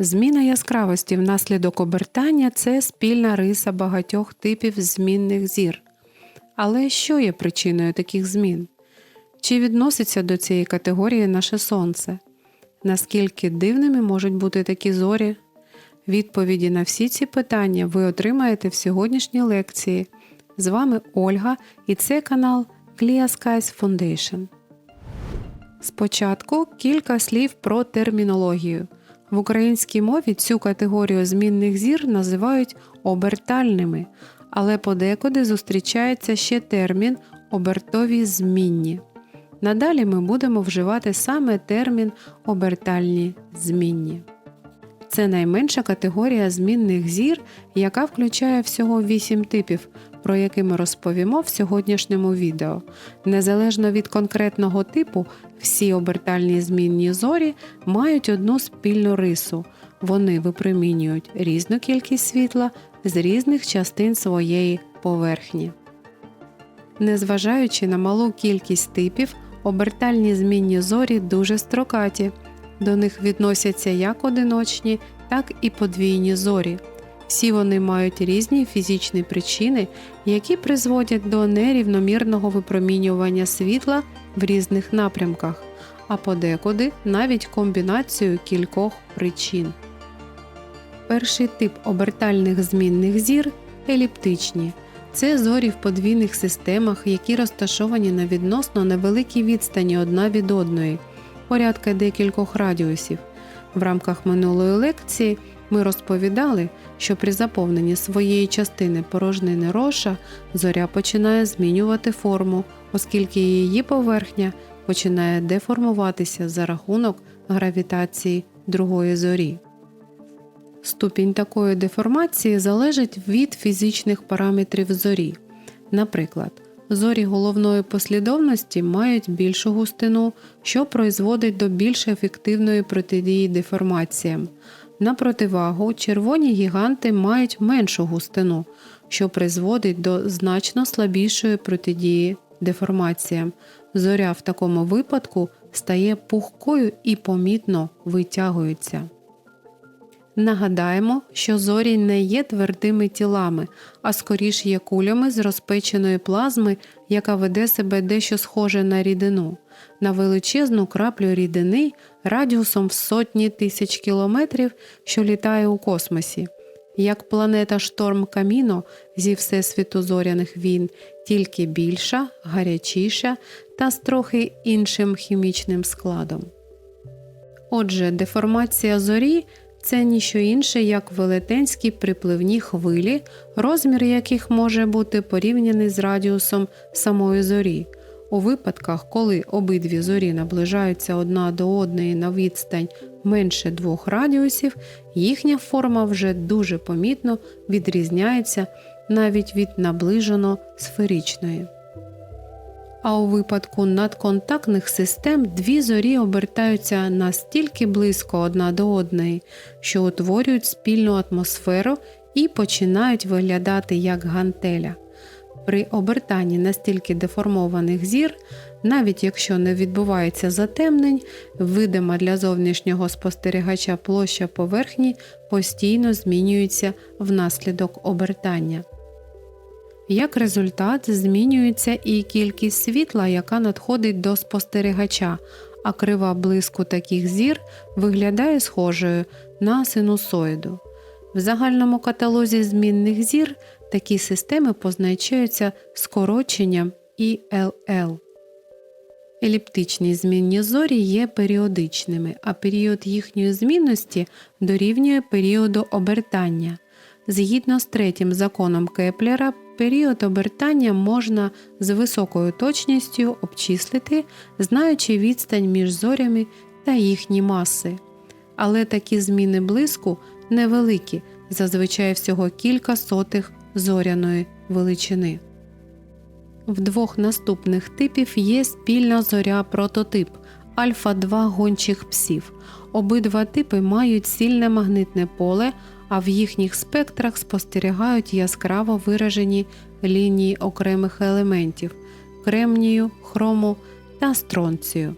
Зміна яскравості внаслідок обертання це спільна риса багатьох типів змінних зір. Але що є причиною таких змін? Чи відноситься до цієї категорії наше сонце? Наскільки дивними можуть бути такі зорі? Відповіді на всі ці питання ви отримаєте в сьогоднішній лекції. З вами Ольга і це канал Clear Skies Foundation. Спочатку кілька слів про термінологію. В українській мові цю категорію змінних зір називають обертальними, але подекуди зустрічається ще термін обертові змінні. Надалі ми будемо вживати саме термін обертальні змінні. Це найменша категорія змінних зір, яка включає всього 8 типів, про які ми розповімо в сьогоднішньому відео. Незалежно від конкретного типу, всі обертальні змінні зорі мають одну спільну рису. Вони випромінюють різну кількість світла з різних частин своєї поверхні. Незважаючи на малу кількість типів, обертальні змінні зорі дуже строкаті. До них відносяться як одиночні, так і подвійні зорі. Всі вони мають різні фізичні причини, які призводять до нерівномірного випромінювання світла в різних напрямках, а подекуди навіть комбінацію кількох причин. Перший тип обертальних змінних зір еліптичні. Це зорі в подвійних системах, які розташовані на відносно невеликій відстані одна від одної, порядка декількох радіусів. В рамках минулої лекції ми розповідали, що при заповненні своєї частини порожнини роша зоря починає змінювати форму, оскільки її поверхня починає деформуватися за рахунок гравітації другої зорі. Ступінь такої деформації залежить від фізичних параметрів зорі. Наприклад, зорі головної послідовності мають більшу густину, що призводить до більш ефективної протидії деформаціям. На противагу, червоні гіганти мають меншу густину, що призводить до значно слабішої протидії деформаціям. Зоря в такому випадку стає пухкою і помітно витягується. Нагадаємо, що зорі не є твердими тілами, а скоріш є кулями з розпеченої плазми, яка веде себе дещо схоже на рідину, на величезну краплю рідини радіусом в сотні тисяч кілометрів, що літає у космосі. Як планета Шторм Каміно зі Всесвіту зоряних війн, тільки більша, гарячіша та з трохи іншим хімічним складом. Отже, деформація зорі це ніщо інше, як велетенські припливні хвилі, розмір яких може бути порівняний з радіусом самої зорі. У випадках, коли обидві зорі наближаються одна до одної на відстань менше двох радіусів, їхня форма вже дуже помітно відрізняється навіть від наближено сферичної. А у випадку надконтактних систем дві зорі обертаються настільки близько одна до одної, що утворюють спільну атмосферу і починають виглядати як гантеля. При обертанні настільки деформованих зір, навіть якщо не відбувається затемнень, видима для зовнішнього спостерігача площа поверхні постійно змінюється внаслідок обертання. Як результат, змінюється і кількість світла, яка надходить до спостерігача, а крива блиску таких зір виглядає схожою на синусоїду. В загальному каталозі змінних зір такі системи позначаються скороченням ІЛЛ. Еліптичні змінні зорі є періодичними, а період їхньої змінності дорівнює періоду обертання. Згідно з третім законом Кеплера, період обертання можна з високою точністю обчислити, знаючи відстань між зорями та їхні маси. Але такі зміни блиску невеликі, зазвичай всього кілька сотих зоряної величини. В двох наступних типів є спільна зоря прототип альфа 2 гончих псів. Обидва типи мають сильне магнитне поле, а в їхніх спектрах спостерігають яскраво виражені лінії окремих елементів кремнію, хрому та стронцію.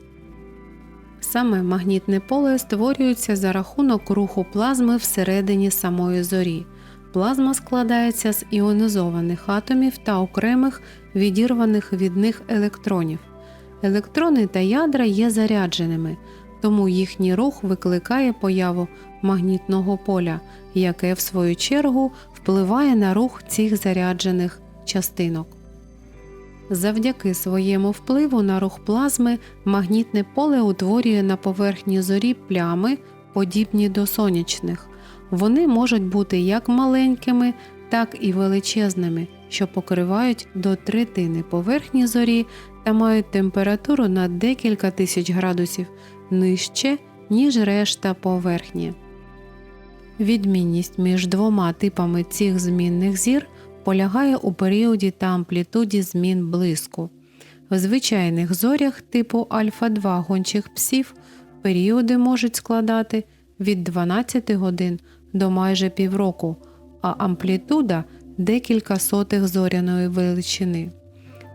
Саме магнітне поле створюється за рахунок руху плазми всередині самої зорі. Плазма складається з іонізованих атомів та окремих відірваних від них електронів. Електрони та ядра є зарядженими, тому їхній рух викликає появу магнітного поля, яке, в свою чергу, впливає на рух цих заряджених частинок. Завдяки своєму впливу на рух плазми магнітне поле утворює на поверхні зорі плями, подібні до сонячних. Вони можуть бути як маленькими, так і величезними, що покривають до третини поверхні зорі та мають температуру на декілька тисяч градусів нижче, ніж решта поверхні. Відмінність між двома типами цих змінних зір полягає у періоді та амплітуді змін блиску. В звичайних зорях типу альфа-2 гончих псів періоди можуть складати від 12 годин до майже півроку, а амплітуда декілька сотих зоряної величини.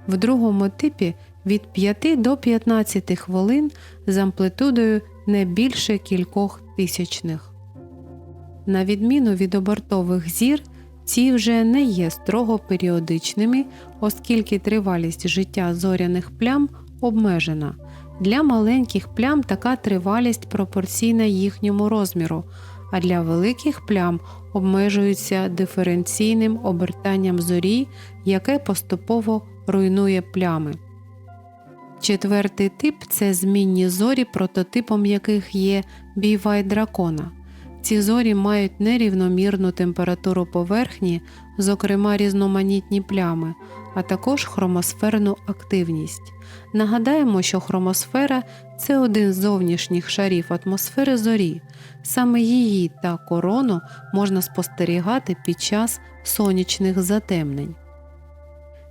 В другому типі від 5 до 15 хвилин з амплітудою не більше кількох тисячних. На відміну від обертових зір, ці вже не є строго періодичними, оскільки тривалість життя зоряних плям обмежена. Для маленьких плям така тривалість пропорційна їхньому розміру, а для великих плям обмежується диференційним обертанням зорі, яке поступово руйнує плями. Четвертий тип це змінні зорі, прототипом яких є бівай дракона. Ці зорі мають нерівномірну температуру поверхні, зокрема різноманітні плями, а також хромосферну активність. Нагадаємо, що хромосфера це один з зовнішніх шарів атмосфери зорі. Саме її та корону можна спостерігати під час сонячних затемнень.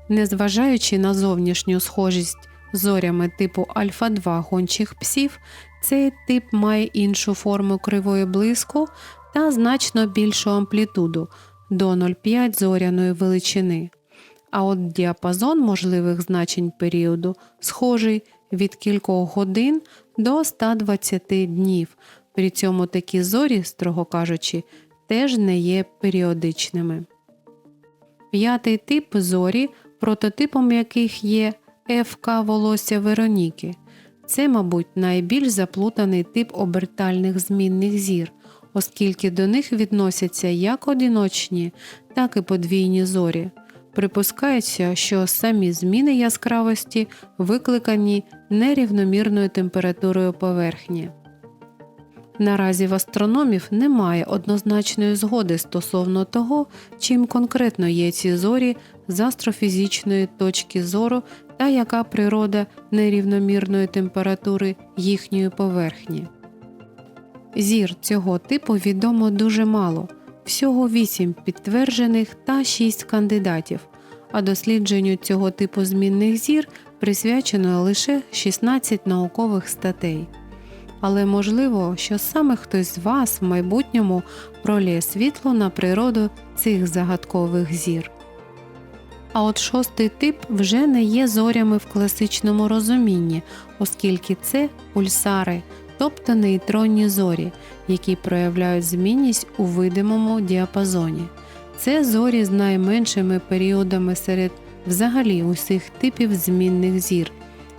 Незважаючи на зовнішню схожість зорями типу альфа-2 гончих псів, цей тип має іншу форму кривої блиску та значно більшу амплітуду до 0,5 зоряної величини. А от діапазон можливих значень періоду схожий від кількох годин до 120 днів. При цьому такі зорі, строго кажучи, теж не є періодичними. П'ятий тип зорі, прототипом яких є ФК волосся Вероніки. Це, мабуть, найбільш заплутаний тип обертальних змінних зір, оскільки до них відносяться як одиночні, так і подвійні зорі. Припускається, що самі зміни яскравості викликані нерівномірною температурою поверхні. Наразі в астрономів немає однозначної згоди стосовно того, чим конкретно є ці зорі з астрофізичної точки зору та яка природа нерівномірної температури їхньої поверхні. Зір цього типу відомо дуже мало, всього 8 підтверджених та 6 кандидатів, а дослідженню цього типу змінних зір присвячено лише 16 наукових статей. Але можливо, що саме хтось з вас в майбутньому пролє світло на природу цих загадкових зір. А от шостий тип вже не є зорями в класичному розумінні, оскільки це пульсари, тобто нейтронні зорі, які проявляють змінність у видимому діапазоні. Це зорі з найменшими періодами серед взагалі усіх типів змінних зір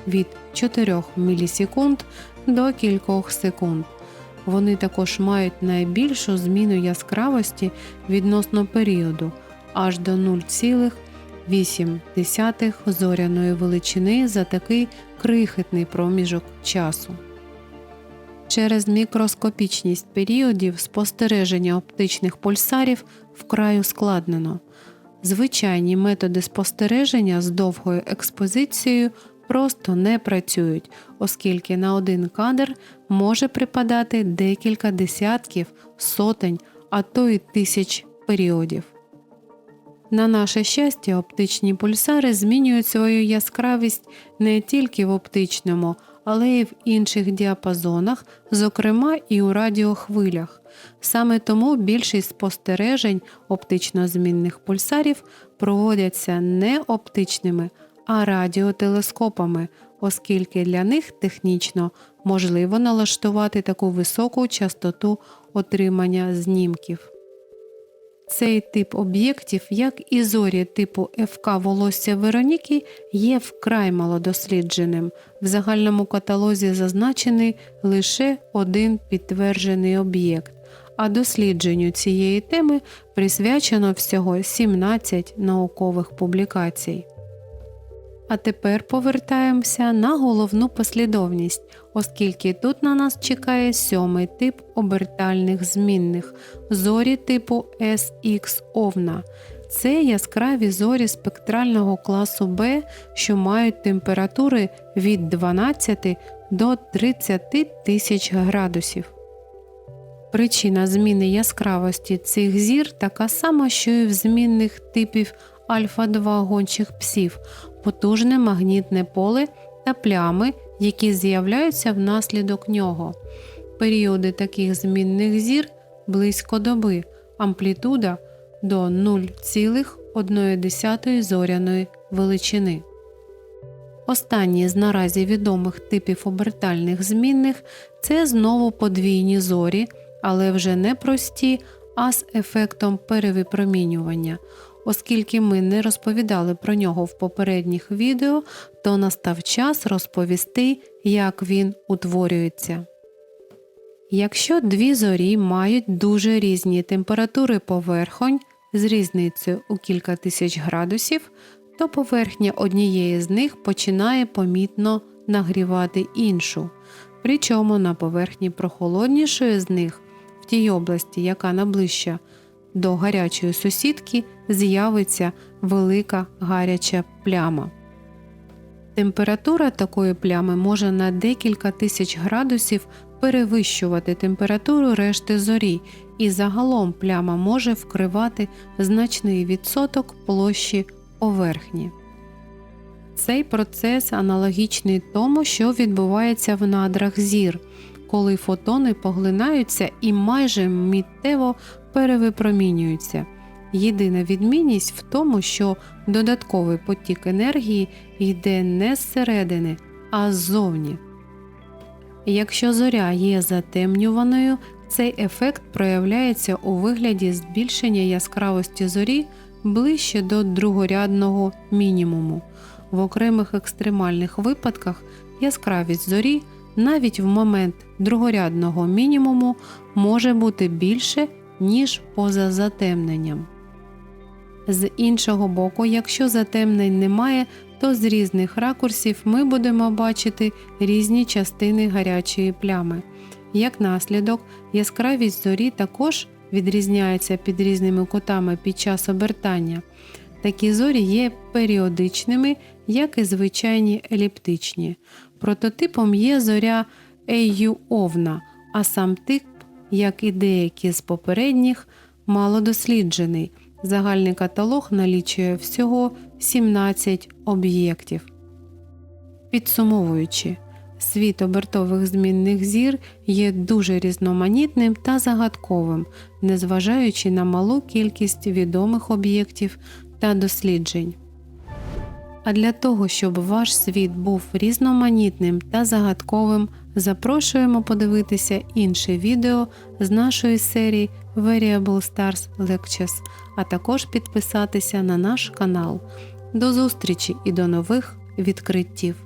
від 4 мілісекунд до кількох секунд. Вони також мають найбільшу зміну яскравості відносно періоду аж до 0,8 зоряної величини за такий крихітний проміжок часу. Через мікроскопічність періодів спостереження оптичних пульсарів вкрай ускладнено. Звичайні методи спостереження з довгою експозицією просто не працюють, оскільки на один кадр може припадати декілька десятків, сотень, а то й тисяч періодів. На наше щастя, оптичні пульсари змінюють свою яскравість не тільки в оптичному, але й в інших діапазонах, зокрема і у радіохвилях. Саме тому більшість спостережень оптично-змінних пульсарів проводяться не оптичними, а радіотелескопами, оскільки для них технічно можливо налаштувати таку високу частоту отримання знімків. Цей тип об'єктів, як і зорі типу ФК волосся Вероніки, є вкрай малодослідженим. В загальному каталозі зазначений лише один підтверджений об'єкт, а дослідженню цієї теми присвячено всього 17 наукових публікацій. А тепер повертаємося на головну послідовність, оскільки тут на нас чекає сьомий тип обертальних змінних зорі типу SX Овна. Це яскраві зорі спектрального класу Б, що мають температури від 12 до 30 тисяч градусів. Причина зміни яскравості цих зір така сама, що і в змінних типів альфа-2 гончих псів, потужне магнітне поле та плями, які з'являються внаслідок нього. Періоди таких змінних зір близько доби, амплітуда до 0,1 зоряної величини. Останні з наразі відомих типів обертальних змінних це знову подвійні зорі, але вже не прості, а з ефектом перевипромінювання. Оскільки ми не розповідали про нього в попередніх відео, то настав час розповісти, як він утворюється. Якщо дві зорі мають дуже різні температури поверхонь з різницею у кілька тисяч градусів, то поверхня однієї з них починає помітно нагрівати іншу. Причому на поверхні прохолоднішої з них, в тій області, яка наближча до гарячої сусідки, з'явиться велика гаряча пляма. Температура такої плями може на декілька тисяч градусів перевищувати температуру решти зорі, і загалом пляма може вкривати значний відсоток площі поверхні. Цей процес аналогічний тому, що відбувається в надрах зір, коли фотони поглинаються і майже миттєво перевипромінюються. Єдина відмінність в тому, що додатковий потік енергії йде не зсередини, а ззовні. Якщо зоря є затемнюваною, цей ефект проявляється у вигляді збільшення яскравості зорі ближче до другорядного мінімуму. В окремих екстремальних випадках яскравість зорі навіть в момент другорядного мінімуму може бути більше, ніж поза затемненням. З іншого боку, якщо затемнень немає, то з різних ракурсів ми будемо бачити різні частини гарячої плями. Як наслідок, яскравість зорі також відрізняється під різними кутами під час обертання. Такі зорі є періодичними, як і звичайні еліптичні. Прототипом є зоря Ейю Овна, а сам тип, як і деякі з попередніх, малодосліджений. Загальний каталог налічує всього 17 об'єктів. Підсумовуючи, світ обертових змінних зір є дуже різноманітним та загадковим, незважаючи на малу кількість відомих об'єктів та досліджень. А для того, щоб ваш світ був різноманітним та загадковим, запрошуємо подивитися інше відео з нашої серії Variable Stars Lectures, а також підписатися на наш канал. До зустрічі і до нових відкриттів!